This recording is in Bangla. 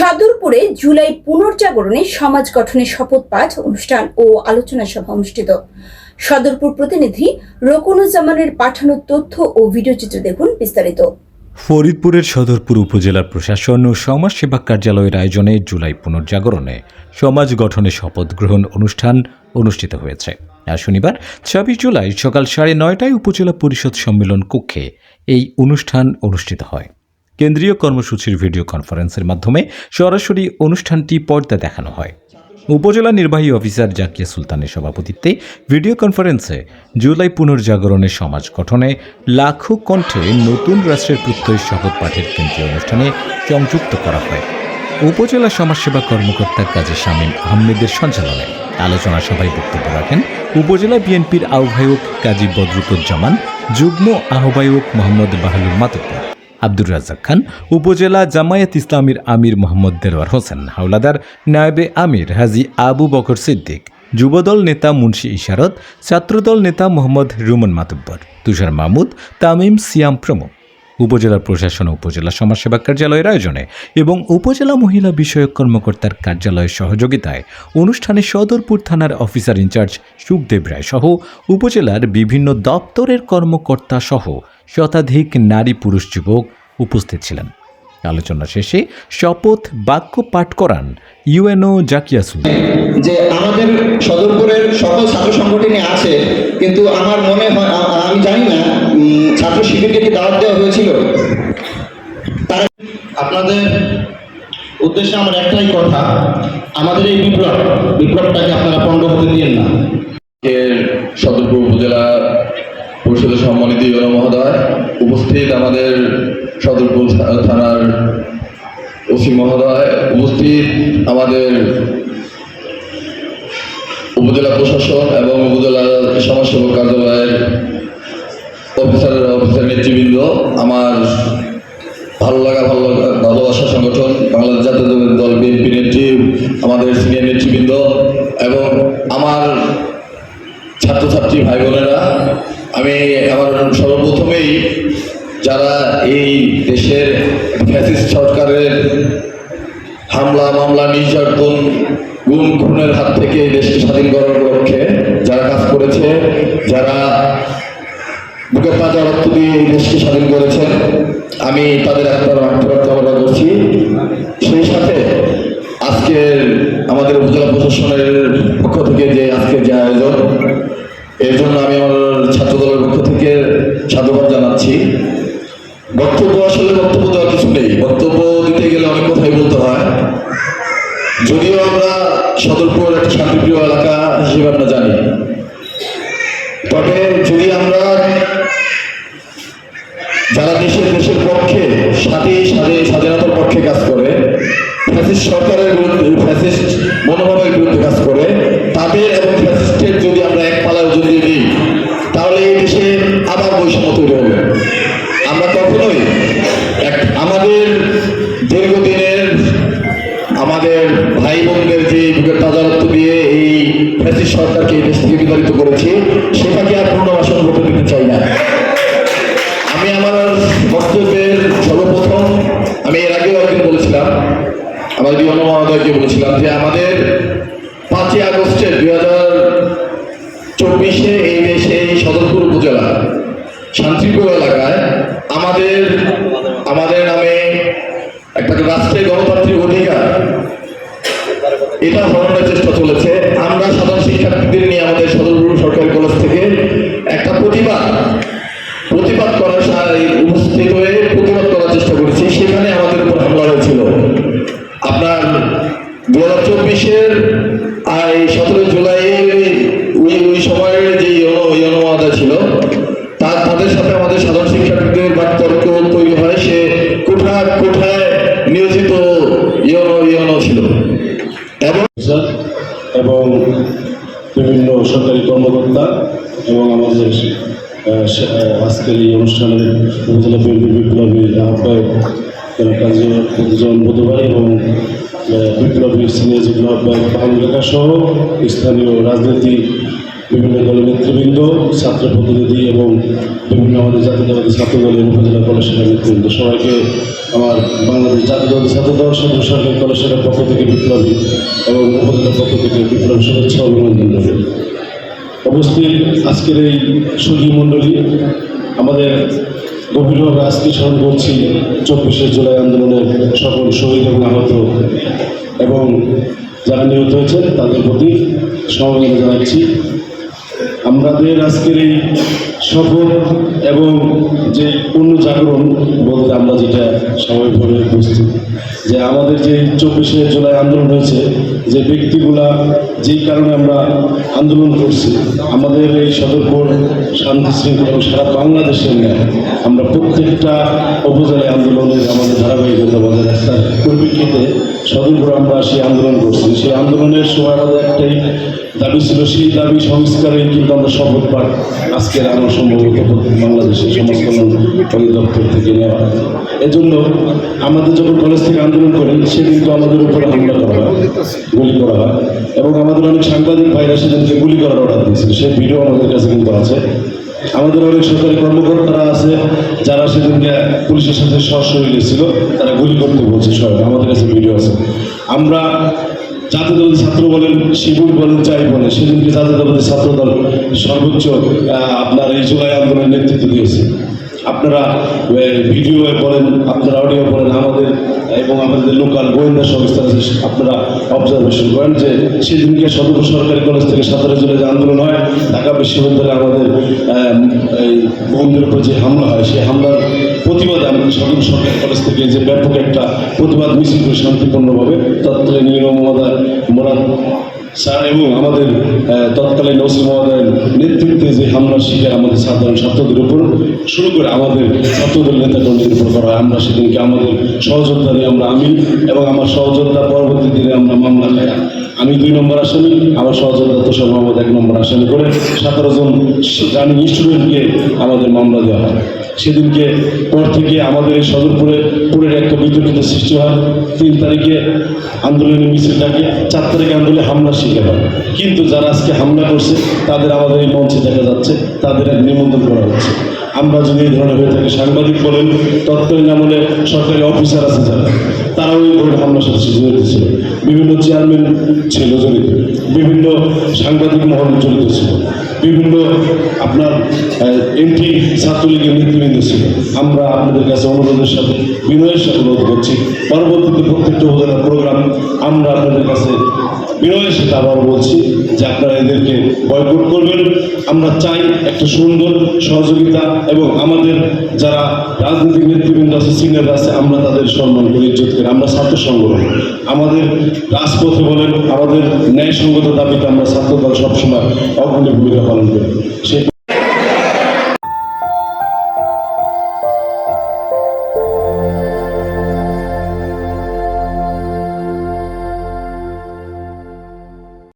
সদরপুরে জুলাই পুনর্জাগরণে সমাজ গঠনের শপথ পাঠ অনুষ্ঠান ও আলোচনা সভা অনুষ্ঠিত। সদরপুর প্রতিনিধি রকুনুজ্জামানের পাঠানো তথ্য ও ভিডিও ভিডিওচিত্র দেখুন বিস্তারিত। ফরিদপুরের সদরপুর উপজেলার প্রশাসন ও সমাজসেবা কার্যালয়ের আয়োজনে জুলাই পুনর্জাগরণে সমাজ গঠনে শপথ গ্রহণ অনুষ্ঠান অনুষ্ঠিত হয়েছে। আজ শনিবার, ছাব্বিশ জুলাই সকাল সাড়ে নয়টায় উপজেলা পরিষদ সম্মেলন কক্ষে এই অনুষ্ঠান অনুষ্ঠিত হয়। কেন্দ্রীয় কর্মসূচির ভিডিও কনফারেন্সের মাধ্যমে সরাসরি অনুষ্ঠানটি পর্দা দেখানো হয়। উপজেলা নির্বাহী অফিসার জাকিয়া সুলতানের সভাপতিত্বে ভিডিও কনফারেন্সে জুলাই পুনর্জাগরণের সমাজ গঠনে লাখো কণ্ঠে নতুন রাষ্ট্রের প্রত্যয় শপথ পাঠের কেন্দ্রীয় অনুষ্ঠানে সংযুক্ত করা হয়। উপজেলা সমাজসেবা কর্মকর্তা কাজী শামীম আহমেদের সঞ্চালনে আলোচনা সভায় বক্তব্য রাখেন উপজেলা বিএনপির আহ্বায়ক কাজী বদরুজ্জামান যুগ্ম আহ্বায়ক মোহাম্মদ বাহালুর মাতব্বর। আব্দুর রাজ্জাক খান, উপজেলা জামায়াত ইসলামীর আমির মোহাম্মদ দেলোয়ার হোসেন, হাওলাদার নায়েবে আমির হাজি আবু বকর সিদ্দিক, যুবদল নেতা মুন্সি ইশারত, ছাত্রদল নেতা মোহাম্মদ রুমন মাতুব্বর, তুষার মাহমুদ, তামিম সিয়াম প্রমুখ। উপজেলা প্রশাসন ও উপজেলা সমাজসেবা কার্যালয়ের আয়োজনে এবং উপজেলা মহিলা বিষয়ক কর্মকর্তার কার্যালয়ের সহযোগিতায় অনুষ্ঠানে সদরপুর থানার অফিসার ইনচার্জ সুখদেব রায় সহ উপজেলার বিভিন্ন দপ্তরের কর্মকর্তা সহ শতাধিক নারী পুরুষ যুবক উপস্থিত ছিলেন। আলোচনা শেষে শপথ বাক্য পাঠ করান ইউএনও জাকিয়া সুলতান যে আমাদের সদরপুরের সকল ছাত্র সংগঠনই আছে, কিন্তু আমার মনে হয় আমি জানি না ছাত্র শিবিরকে কি দাওয়াত দেওয়া হয়েছিল? আপনাদের উদ্দেশ্যে আমার একটাই কথা, আমাদের এই বিপ্লব, বিপ্লবটাকে আপনারা পণ্ড হতে দিয়েন না সম্মানিত মহোদয়, উপস্থিত আমাদের সদরপুর থানার ওসি মহোদয়, উপস্থিত আমাদের উপজেলা প্রশাসন এবং উপজেলা সমাজসেবক কার্যালয়ের অফিসার অফিসার নেতৃবৃন্দ, আমার ভালো লাগা, ভালো ভালোবাসা সংগঠন, বাংলাদেশ জাতীয় দল বিএনপি নেত্রী, আমাদের সিনিয়র নেতৃবৃন্দ এবং আমার ছাত্রছাত্রী ভাই বোনেরা আমি আমার সর্বপ্রথমেই যারা এই দেশের ফ্যাসিস্ট সরকারের হামলা, মামলা, নির্যাতন, গুম, খুনের হাত থেকে এই দেশকে স্বাধীন করার লক্ষ্যে যারা কাজ করেছে, যারা বুকের পাঁচা রক্ত দিয়ে এই দেশকে স্বাধীন করেছেন, আমি তাদের একটা কামনা করছি। সেই সাথে আজকের আমাদের উপজেলা প্রশাসনের পক্ষ থেকে যে আজকের যে আয়োজন, এর জন্য আমি আমার ছাত্র দলের পক্ষ থেকে সাধুবাদ জানাচ্ছি। বক্তব্য আসলে বক্তব্য দেওয়ার কিছু নেই। বক্তব্য দিতে গেলে অনেক কথাই বলতে হয়। যদিও আমরা সদরপুর একটা শান্তিপ্রিয় এলাকা হিসেবে আমরা জানি। তবে যদি আমরা যারা দেশের দেশের পক্ষে সাথে সাথে স্বাধীনতার পক্ষে কাজ করে, ফ্যাসিস্ট সরকারের বিরুদ্ধে, ফ্যাসিস্ট মনোভাবের বিরুদ্ধে কাজ করে, তাদের এবং বৈষম্য হবে আমরা কখনোই আমাদের দীর্ঘদিনের আমাদের ভাই বোনদের যে বুকের তাজা রক্ত দিয়ে এই ফ্যাসিস্ট সরকারকে দেশ থেকে বিতাড়িত করেছি, সেটাকে আর পুনর্বাসন করতে দিতে চাই না। আমি আমার বক্তব্যের সর্বপ্রথম আমি এর আগেও একদিন বলেছিলাম আমাদের বিমান মহোদয়কে বলেছিলাম যে আমাদের শান্তিপুর এলাকায় আমাদের আমাদের নামে একটা রাষ্ট্রের গণতান্ত্রিক অধিকার, এটা হরণের চেষ্টা চলেছে। আমরা সাধারণ শিক্ষার্থীদের নিয়ে আমাদের সদরপুর সরকারি কলেজ থেকে একটা প্রতিবাদ প্রতিবাদ করার সা- উপস্থিত হয়ে প্রতিবাদ করার চেষ্টা করেছি সেখানে আমাদের উপর হামলা হয়েছিল আপনার দু হাজার চব্বিশের এই সতেরো জুলাই ওই ওই সময়ের যে ইয়নো ইয়নো মহোদয় ছিল তার তাদের সাথে আমাদের সাধারণ শিক্ষার্থীদের বাক্তর্ক তৈরি হয় সে কোঠায় কোঠায় নিয়োজিত ইয়নো ইয়নো ছিল এবং অফিসার এবং বিভিন্ন সরকারি কর্মকর্তা এবং আমাদের আহ, সে- আহ, আজকের এই অনুষ্ঠানের উপজেলা বিএনপি বিপ্লবী আহ্বায়ক জনাব কাজী এবং বিপ্লবী সিনিয়র যুগ্ম আহ্বায়ক বাহান লেখা সহ স্থানীয় রাজনীতি, বিভিন্ন দলের নেতৃবৃন্দ, ছাত্র প্রতিনিধি এবং বিভিন্ন আমাদের জাতীয়তাবাদী ছাত্র দলের উপজেলা কলেজের নেতৃবৃন্দ। সবাইকে আমার বাংলাদেশ জাতীয়তাবাদী ছাত্র দল সদস্য সরকারি কলেজের পক্ষ থেকে বিপ্লবী এবং উপজেলার পক্ষ থেকে বিপ্লবী শুভেচ্ছা অভিনন্দন রইল উপস্থিত আজকের এই সুধী মণ্ডলী, আমাদের গভীরভাবে আজকে স্মরণ করছি চব্বিশে জুলাই আন্দোলনের সকল শহীদ এবং আহত এবং যারা নিহত হয়েছেন তাদের প্রতি সমবেদনা জানাচ্ছি। আমাদের আজকের এই সফর এবং যে জাগরণ বলতে আমরা যেটা স্বাভাবিকভাবে বুঝছি যে আমাদের যে চব্বিশে জুলাই আন্দোলন হয়েছে, যে ব্যক্তিগুলা যেই কারণে আমরা আন্দোলন করছি, আমাদের এই সদরপুর শান্তি শৃঙ্খলা সারা বাংলাদেশের ন্যায় আমরা প্রত্যেকটা উপজেলায় আন্দোলনের আমাদের ধারাবাহিকতা বজায় রাখার পরিপ্রেক্ষিতে সদরপুর আমরা সেই আন্দোলন করছি। সেই আন্দোলনের সময় আমাদের একটাই দাবি ছিল সেই দাবি সংস্কারের কিন্তু আমরা শপথ পাঠ আজকের আমরা সম্ভবত বাংলাদেশের সমাজ কল্যাণ অধিদপ্তর থেকে নেওয়া এজন্য আমাদের যখন কলেজ থেকে আন্দোলন করেন সেদিন তো আমাদের উপরে হামলা করা হয়, গুলি করা হয় এবং আমাদের অনেক সাংবাদিক ভাইরা সেদিনকে গুলি করার অর্ডার দিয়েছিল। সেই ভিডিও আমাদের কাছে কিন্তু আছে। আমাদের অনেক সরকারি কর্মকর্তারা আছে, যারা সেদিনকে পুলিশের সাথে সরাসরি গেছিল তারা গুলি করতে বলছে সবাই। আমাদের কাছে ভিডিও আছে। আমরা জাতীয়তাবাদী ছাত্র বলেন, শিবির বলেন, যাই বলেন, সেদিনকে জাতীয়তাবাদী ছাত্র দল সর্বোচ্চ আপনার এই জুলাই আন্দোলনের নেতৃত্ব দিয়েছে। আপনারা ভিডিও বলেন, আপনারা অডিও বলেন, আমাদের, এবং আমাদের লোকাল গোয়েন্দা সংস্থা আছে, আপনারা অবজারভেশন করেন যে সেদিনকে সদর সরকারি কলেজ থেকে সতেরো জুলাই যে আন্দোলন হয়, ঢাকা বিশ্ববিদ্যালয়ে আমাদের বন্ধুদের উপর যে হামলা হয়, সেই হামলার প্রতিবাদে আমাদের সদর সরকারি কলেজ থেকে যে ব্যাপক একটা প্রতিবাদ মিছিল করে শান্তিপূর্ণভাবে তৎকালীন মহোদয় মোরাদ স্যার, এবং আমাদের তৎকালীন ওসি মহোদয়ের নেতৃত্বে যে হামলার শিকার আমাদের সাধারণ ছাত্রদের উপর, শুরু করে আমাদের ছাত্রদের নেতাকর্মীদের উপর করা আমরা সেদিনকে আমাদের সহযোদ্ধা নিয়ে আমরা আমি এবং আমার সহযোদ্ধা পরবর্তী দিনে আমরা মামলা খাই। আমি দুই নম্বর আসামি আমার সহযোদ্ধা তোষার মোহাম্মদ এক নম্বর আসামি করে সতেরো জন রানিং স্টুডেন্টকে আমাদের মামলা দেওয়া হয়। সেদিনকে পর থেকে আমাদের এই সদরপুরে পুরের একটা বিতর্কিত সৃষ্টি হয়। তিন তারিখে আন্দোলনের মিছিল ডাকে, চার তারিখে আন্দোলনে হামলা শিখে হয়। কিন্তু যারা আজকে হামলা করছে, তাদের আমাদের এই মঞ্চে দেখা যাচ্ছে, তাদের নিমন্ত্রণ করা হচ্ছে। আমরা যদি এই ধরনের হয়ে থাকি, সাংবাদিক বলেন তৎকালীন আমলে সরকারি অফিসার আছে যারা, তারাও এই ধরনের হামলার সাথে জড়িত ছিল। বিভিন্ন চেয়ারম্যান ছিল জড়িত। বিভিন্ন সাংবাদিক মহল জড়িত ছিল। বিভিন্ন আপনার এমপি ছাত্রলীগের নেতৃবৃন্দ ছিল। আমরা আপনাদের কাছে অনুরোধের সাথে, বিনয়ের সাথে অনুরোধ করছি। পরবর্তীতে প্রত্যেকটা উপজেলার প্রোগ্রাম আমরা আপনাদের কাছে বিনয়ের সাথে আবার বলছি যে আপনারা এদেরকে বয়কট করবেন। আমরা চাই একটা সুন্দর সহযোগিতা এবং আমাদের যারা রাজনৈতিক নেতৃবৃন্দ আছে সিনিয়র আছে, আমরা তাদের সম্মান করি, ইজ্জত করি, আমরা ছাত্র সংগঠন আমাদের রাজপথে বলেন, আমাদের ন্যায়সঙ্গত দাবিতে আমরা ছাত্র দল সবসময় অগ্রণী ভূমিকা পালন করি। সেই